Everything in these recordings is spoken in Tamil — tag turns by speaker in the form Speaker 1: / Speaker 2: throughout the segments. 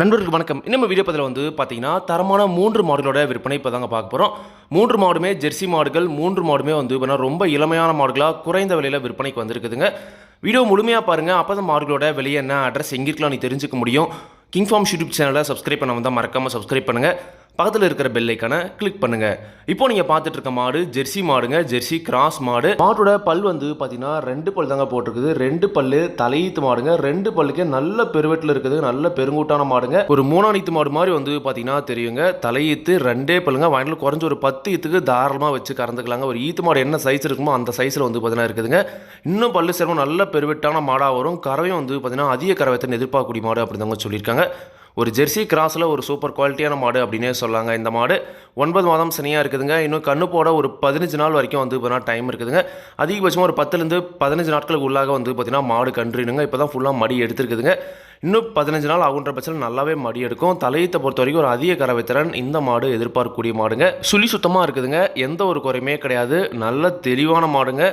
Speaker 1: நண்பர்களுக்கு வணக்கம். நம்ம வீடியோ பதில் வந்து பார்த்தீங்கன்னா தரமான மூன்று மாடுகளோட விற்பனை இப்போ தாங்க பார்க்க போகிறோம் மூன்று மாடுமே ஜெர்சி மாடுகள் மூன்று மாடுமே வந்து பார்த்தீங்கன்னா ரொம்ப இளமையான மாடுகளாக குறைந்த விலையில் விற்பனைக்கு வந்திருக்குதுங்க. வீடியோ முழுமையாக பாருங்கள் அப்போ தான் மாடுகளோட விலை என்ன அட்ரஸ் எங்கே இருக்கலாம் நீ தெரிஞ்சுக்க முடியும். கிங் ஃபார்ம் யூடியூப் சேனலை சப்ஸ்கிரைப் பண்ண வந்தால் மறக்காமல் சப்ஸ்கிரைப் பண்ணுங்கள் பக்கத்தில் இருக்கிற பெல்லைக்கான கிளிக் பண்ணுங்க. இப்போ நீங்கள் பார்த்துட்டு இருக்க மாடு ஜெர்சி மாடுங்க ஜெர்சி கிராஸ் மாடு. மாட்டோட பல் வந்து பார்த்தீங்கன்னா ரெண்டு பல் தாங்க போட்டிருக்குது. ரெண்டு பல்லு தலையீத்து மாடுங்க. ரெண்டு பல்லுக்கே நல்ல பெருவெட்டில் இருக்குது. நல்ல பெருங்கூட்டான மாடுங்க. ஒரு மூணாணித்து மாடு மாதிரி வந்து பார்த்தீங்கன்னா தெரியுங்க. தலையீத்து ரெண்டே பல்லுங்க. வாங்கிட்டு குறைஞ்ச ஒரு பத்து ஈத்துக்கு தாராளமாக வச்சு கறந்துக்கலாங்க. ஒரு ஈத்து மாடு என்ன சைஸ் இருக்குமோ அந்த சைஸில் வந்து பார்த்தீங்கன்னா இருக்குதுங்க. இன்னும் பல்லு சிரமம் நல்ல பெருவெட்டான மாடாக வரும். கறவையும் வந்து பார்த்தீங்கன்னா அதிக கறவைத்தன் எதிர்பார்க்கக்கூடிய மாடு அப்படின்னு சொல்லியிருக்காங்க. ஒரு ஜெர்சி கிராஸில் ஒரு சூப்பர் குவாலிட்டியான மாடு அப்படின்னே சொல்லாங்க. இந்த மாடு ஒன்பது மாதம் சனியாக இருக்குதுங்க. இன்னும் கண்ணு போட ஒரு பதினஞ்சு நாள் வரைக்கும் வந்து பார்த்தீங்கன்னா டைம் இருக்குதுங்க. அதிகபட்சமாக ஒரு பத்துலேருந்து பதினஞ்சு நாட்களுக்கு உள்ளாக வந்து பார்த்தீங்கன்னா மாடு கன்றுனுங்க. இப்போ தான் ஃபுல்லாக மடி எடுத்துருக்குதுங்க. இன்னும் பதினஞ்சு நாள் ஆகுன்ற பட்சத்தில் நல்லாவே மடி எடுக்கும். தலையத்தை பொறுத்த வரைக்கும் ஒரு அதிக கறவை திறன் இந்த மாடு எதிர்பார்க்கக்கூடிய மாடுங்க. சுழி சுத்தமாக இருக்குதுங்க. எந்த ஒரு குறையுமே கிடையாது. நல்ல தெளிவான மாடுங்க.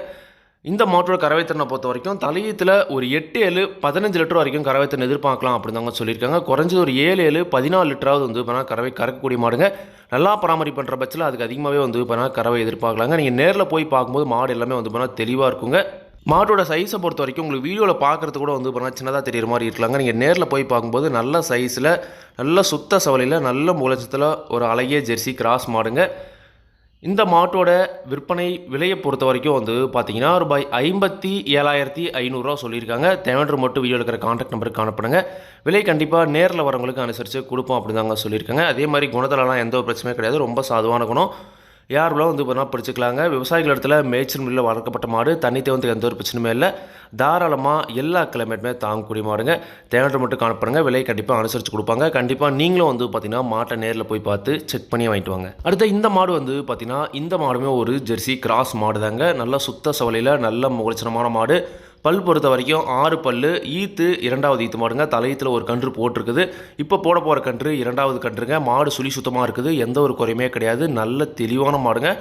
Speaker 1: இந்த மாட்டோட கறவைத்திறனை பொறுத்த வரைக்கும் தலையத்தில் ஒரு எட்டு ஏழு பதினஞ்சு லிட்டர் வரைக்கும் கறவைத்திறன் எதிர்பார்க்கலாம் அப்படிதாங்க சொல்லியிருக்காங்க. குறைஞ்சது ஒரு ஏழு ஏழு பதினாலு லிட்டராவது வந்து பண்ணால் கறவை கறக்கக்கூடிய மாடுங்க. நல்லா பராமரிப்பு பண்ணுற பட்சத்தில் அதுக்கு அதிகமாகவே வந்து பண்ணால் கறவை எதிர்பார்க்கலாங்க. நீங்கள் நேரில் போய் பார்க்கும்போது மாடு எல்லாமே வந்து பண்ணால் தெளிவாக இருக்குங்க. மாட்டோட சைஸை பொறுத்த வரைக்கும் உங்களுக்கு வீடியோவில் பார்க்குறது கூட வந்து பண்ணால் சின்னதாக தெரியுற மாதிரி இருக்கலாங்க. நீங்கள் நேரில் போய் பார்க்கும்போது நல்ல சைஸில் நல்ல சுத்த சவலையில் நல்ல முளைச்சத்தில் ஒரு அழகிய ஜெர்சி கிராஸ் மாடுங்க. இந்த மாட்டோட விற்பனை விலையை பொறுத்த வரைக்கும் வந்து பார்த்தீங்கன்னா ரூபாய் ஐம்பத்தி ஏழாயிரத்தி ஐநூறுரூவா சொல்லியிருக்காங்க. தேவையான மட்டும் வீடியோ இருக்கிற காண்டாக்ட் நம்பருக்கு காணப்படுங்க விலை கண்டிப்பாக நேரில் வரவங்களுக்கு அனுசரித்து கொடுப்போம் அப்படின்னு தாங்க சொல்லியிருக்காங்க. அதே மாதிரி குணத்திலலாம் எந்த ஒரு பிரச்சனையும் கிடையாது. ரொம்ப சாதுவான குணம். யார் வந்து பண்ணால் பிடிச்சிக்கலாங்க? விவசாயிகள் இடத்துல மேய்ச்சல் முறையில் வளர்க்கப்பட்ட மாடு தண்ணி தேவத்துக்கு எந்த ஒரு பிரச்சனையுமே இல்லை. தாராளமாக எல்லா கிளைமேட்டுமே தாங்கக்கூடிய மாடுங்க. தேவையான மட்டும் காணப்படுங்க விலை கண்டிப்பாக அனுசரித்து கொடுப்பாங்க. கண்டிப்பாக நீங்களும் வந்து பார்த்தீங்கன்னா மாட்டை நேரில் போய் பார்த்து செக் பண்ணி வாங்கிட்டு வாங்க. அடுத்த இந்த மாடு வந்து பார்த்தீங்கன்னா இந்த மாடுமே ஒரு ஜெர்சி கிராஸ் மாடு தாங்க நல்ல சுத்த சவலையில் நல்ல முகலட்சணமான மாடு. பல் பொறுத்த வரைக்கும் ஆறு பல் ஈத்து இரண்டாவது ஈத்து மாடுங்க. தலையத்தில் ஒரு கன்று போட்டிருக்குது. இப்போ போட போகிற கன்று இரண்டாவது கன்றுங்க. மாடு சுழி சுத்தமாக இருக்குது. எந்த ஒரு குறையுமே கிடையாது. நல்ல தெளிவான மாடுங்க.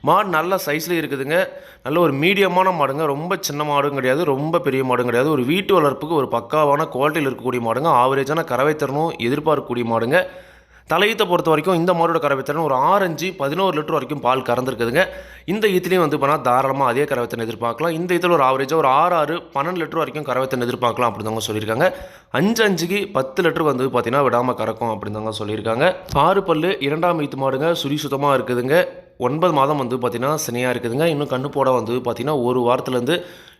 Speaker 1: மாடு நல்ல சைஸில் இருக்குதுங்க. நல்ல ஒரு மீடியமான மாடுங்க. ரொம்ப சின்ன மாடும் கிடையாது. ரொம்ப பெரிய மாடும் கிடையாது. ஒரு வீட்டு வளர்ப்புக்கு ஒரு பக்காவான குவாலிட்டியில் இருக்கக்கூடிய மாடுங்க. ஆவரேஜான கறவை தரணும் எதிர்பார்க்கக்கூடிய மாடுங்க. தலையீத்தை பொறுத்த வரைக்கும் இந்த மாடோட கறவைத்திறன் ஒரு ஆரஞ்சு பதினோரு லிட்டர் வரைக்கும் பால் கறந்துருக்குதுங்க. இந்த ஈத்துலையும் வந்து பண்ணால் தாராளமாக அதே கறவைத்தன் எதிர்பார்க்கலாம். இந்த ஈத்தில் ஒரு ஆவரேஜாக ஒரு ஆறு ஆறு பன்னெண்டு லிட்டர் வரைக்கும் கறவைத்தன் எதிர்பார்க்கலாம் அப்படின்னு சொல்லியிருக்காங்க. அஞ்சு அஞ்சுக்கு பத்து லிட்டர் வந்து பார்த்தீங்கன்னா விடாமல் கறக்கும் அப்படின்னு தாங்க சொல்லியிருக்காங்க. ஆறு பல்லு இரண்டாம் ஈத்து மாடுங்க சுழி சுத்தமாக இருக்குதுங்க. ஒன்பது மாதம் வந்து பார்த்திங்கன்னா சினையாக இருக்குதுங்க. இன்னும் கண்ணு போட வந்து பார்த்தீங்கன்னா ஒரு வாரத்துலேருந்து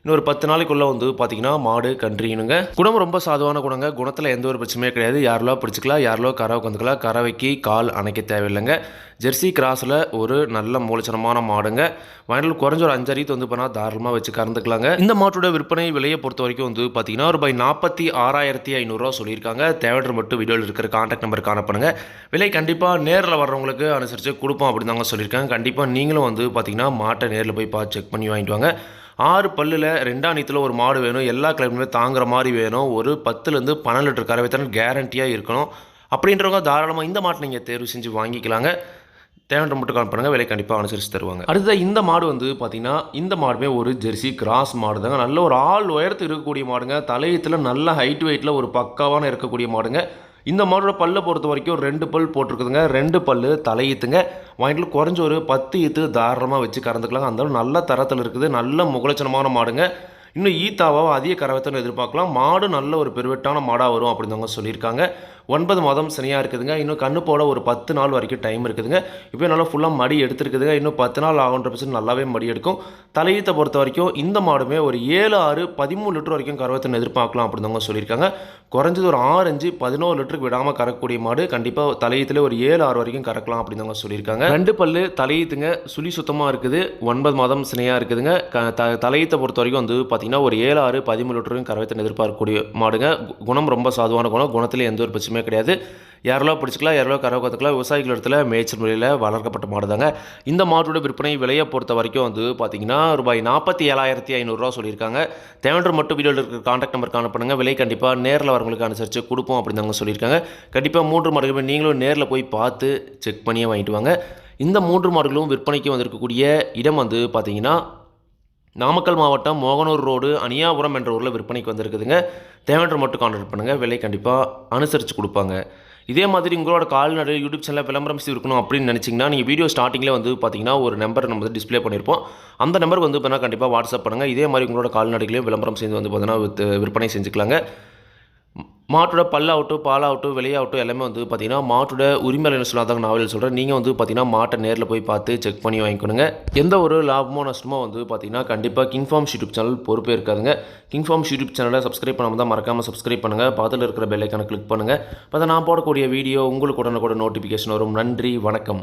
Speaker 1: இன்னொரு பத்து நாளைக்குள்ளே வந்து பார்த்தீங்கன்னா மாடு கன்றினுங்க குணம் ரொம்ப சாதுவான குணங்க. குணத்தில் எந்த ஒரு பிரச்சனையும் கிடையாது. யாரெல்லாம் பிடிச்சிக்கலாம் யாரெல்லோ கறவை வந்துக்கலாம் கறவைக்கு கால் அணைக்க தேவையில்லைங்க. ஜெர்சி கிராஸில் ஒரு நல்ல மூலச்சனமான மாடுங்க. வயலில் குறைஞ்ச ஒரு அஞ்சறித்து வந்து பண்ணால் தாராளமாக வச்சு கறந்துக்கலாங்க. இந்த மாட்டோட விற்பனை விலையை பொறுத்த வரைக்கும் வந்து பார்த்தீங்கன்னா ரூபாய் நாற்பத்தி ஆறாயிரத்தி ஐநூறுரூவா சொல்லியிருக்காங்க. தேவையான மட்டும் வீடியோவில் இருக்கிற காண்டாக்ட் நம்பர் காணப்படுங்க விலை கண்டிப்பாக நேரில் வர்றவங்களுக்கு அனுசரித்து கொடுப்போம் அப்படின்னு தாங்க சொல்லியிருக்காங்க. கண்டிப்பாக நீங்களும் வந்து பார்த்தீங்கன்னா மாட்டை நேரில் போய் பார்த்து செக் பண்ணி வாங்கிட்டு வாங்க. ஆறு பல்லில் ரெண்டாம் நீத்தில் ஒரு மாடு வேணும் எல்லா கிளைமேட்டுமே தாங்குற மாதிரி வேணும் ஒரு பத்துலேருந்து பன்னெண்டு லிட்டர் கறவைத்தனம் கேரண்டியாக இருக்கணும். அப்படின்றவங்க தாராளமாக இந்த மாட்டை நீங்கள் தேர்வு செஞ்சு வாங்கிக்கலாங்க. தேவையான மட்டும் கால் பண்ணுங்கள் விலை கண்டிப்பாக அனுசரித்து தருவாங்க. அடுத்த இந்த மாடு வந்து பார்த்திங்கன்னா இந்த மாடுமே ஒரு ஜெர்சி கிராஸ் மாடு தாங்க நல்ல ஒரு ஆள் உயரத்து இருக்கக்கூடிய மாடுங்க. தலையத்தில் நல்ல ஹைட் வெயிட்டில் ஒரு பக்காவான இருக்கக்கூடிய மாடுங்க. இந்த மாடோட பல்லை பொறுத்த வரைக்கும் ரெண்டு பல் போட்டிருக்குதுங்க. ரெண்டு பல் தலையீத்துங்க. வாங்கிட்டு குறைஞ்ச ஒரு பத்து ஈத்து தாராளமாக வச்சு கறந்துக்கலாம் அந்த நல்ல தரத்தில் இருக்குது. நல்ல முகலட்சணமான மாடுங்க. இன்னும் ஈத்தாவோ அதிக கறவைத்தனை எதிர்பார்க்கலாம். மாடு நல்ல ஒரு பெருவெட்டான மாடாக வரும் அப்படின்றவங்க சொல்லியிருக்காங்க. ஒன்பது மாதம் சனியாக இருக்குதுங்க. இன்னும் கண்ணு போட ஒரு பத்து நாள் வரைக்கும் டைம் இருக்குதுங்க. இப்போ நல்லா ஃபுல்லாக மடி எடுத்துருக்குதுங்க. இன்னும் பத்து நாள் ஆகுன்ற பிரச்சனை நல்லாவே மடி எடுக்கும். தலையீத்தை பொறுத்த வரைக்கும் இந்த மாடுமே ஒரு ஏழு ஆறு பதிமூணு லிட்டர் வரைக்கும் கறவைத்தனை எதிர்பார்க்கலாம் அப்படின்றவங்க சொல்லியிருக்காங்க. குறைஞ்சது ஒரு ஆறு அஞ்சு பதினோரு லிட்டருக்கு விடாமல் கறக்கக்கூடிய மாடு கண்டிப்பாக தலையீத்தில் ஒரு ஏழு ஆறு வரைக்கும் கறக்கலாம் அப்படின்றவங்க சொல்லியிருக்காங்க. ரெண்டு பல்லு தலையீத்துங்க சுழி சுத்தமாக இருக்குது. ஒன்பது மாதம் சினையாக இருக்குதுங்க. க த தலையீத்தை பொறுத்த வரைக்கும் வந்து பார்த்தீங்கன்னா ஒரு ஏழு ஆறு பதிமூணு லிட்டரும் கறவைத்தன் எதிர்பார்க்கக்கூடிய மாடுங்க. குணம் ரொம்ப சாதுவான குணம். குணத்தில் எந்த ஒரு பிரச்சனையும் கிடையாது. யாரெல்லாம் பிடிச்சிக்கலாம் யாரெல்லோ கறவை கற்றுக்கலாம் விவசாயிகள் இடத்துல மேய்ச்சல் முறையில் வளர்க்கப்பட்ட மாடு தாங்க இந்த மாட்டோட விற்பனை விலையை பொறுத்த வரைக்கும் வந்து பார்த்தீங்கன்னா ரூபாய் நாற்பத்தி ஏழாயிரத்தி ஐநூறுரூவா சொல்லியிருக்காங்க. தேவன்ற மட்டும் வீடியோவில் இருக்கிற காண்டாக்ட் நம்பர் அனுப்பணுங்க விலை கண்டிப்பாக நேரில் வரவங்களுக்கு அனுசரித்து கொடுப்போம் அப்படின்னு சொல்லியிருக்காங்க. கண்டிப்பாக மூன்று மாடுகளுமே நீங்களும் நேரில் போய் பார்த்து செக் பண்ணியே வாங்கிட்டு வாங்க. இந்த மூன்று மாடுகளும் விற்பனைக்கு வந்திருக்கக்கூடிய இடம் வந்து பார்த்தீங்கன்னா நாமக்கல் மாவட்டம் மோகனூர் ரோடு அனியாபுரம் என்ற ஊரில் விற்பனைக்கு வந்திருக்குதுங்க. தேவையான மட்டும் கான்டாக்ட் பண்ணுங்கள் விலை கண்டிப்பாக அனுசரித்து கொடுப்பாங்க. இதே மாதிரி உங்களோட கால்நடை யூடியூப் சேனலில் விளம்பரம் செய்து இருக்கணும் அப்படின்னு நினச்சிங்கன்னா நீங்கள் வீடியோ ஸ்டார்டிங்கில் வந்து பார்த்தீங்கன்னா ஒரு நம்பர் நம்ம வந்து டிஸ்ப்ளே பண்ணியிருப்போம். அந்த நம்பருக்கு வந்து பார்த்தீங்கன்னா கண்டிப்பாக வாட்ஸ்அப் பண்ணுங்கள் இதே மாதிரி உங்களோட கால்நடைகளையும் விளம்பரம் செய்து வந்து பார்த்தீங்கன்னா விற்பனை செஞ்சுக்கலாங்க. மாட்டோட பல்லாகட்டும் பாலாகட்டும் விலையாகட்டும் எல்லாமே வந்து பார்த்தீங்கன்னா மாட்டோட உரிமையாளர் சொல்லாதாங்க நாவல் சொல்கிறேன் நீங்கள் வந்து பார்த்தீங்கன்னா மாட்டை நேரில் போய் பார்த்து செக் பண்ணி வாங்கிக்கணுங்க எந்த ஒரு லாபமோ நஷ்டமோ வந்து பார்த்தீங்கன்னா கண்டிப்பாக கிங் ஃபார்ம்ஸ் யூடியூப் சேனல் பொறுப்பே இருக்காதுங்க கிங்ஃபார்ம் யூடியூப் சேனலை சப்ஸ்கிரைப் பண்ணாமல் தான் மறக்காமல் சப்ஸ்கிரைப் பண்ணுங்கள் பக்கத்தில் இருக்கிற பெல்லைக்கான கிளிக் பண்ணுங்கள் பார்த்தா நான் போடக்கூடிய வீடியோ உங்களுக்கு கூட நோட்டிஃபிகேஷன் வரும். நன்றி வணக்கம்.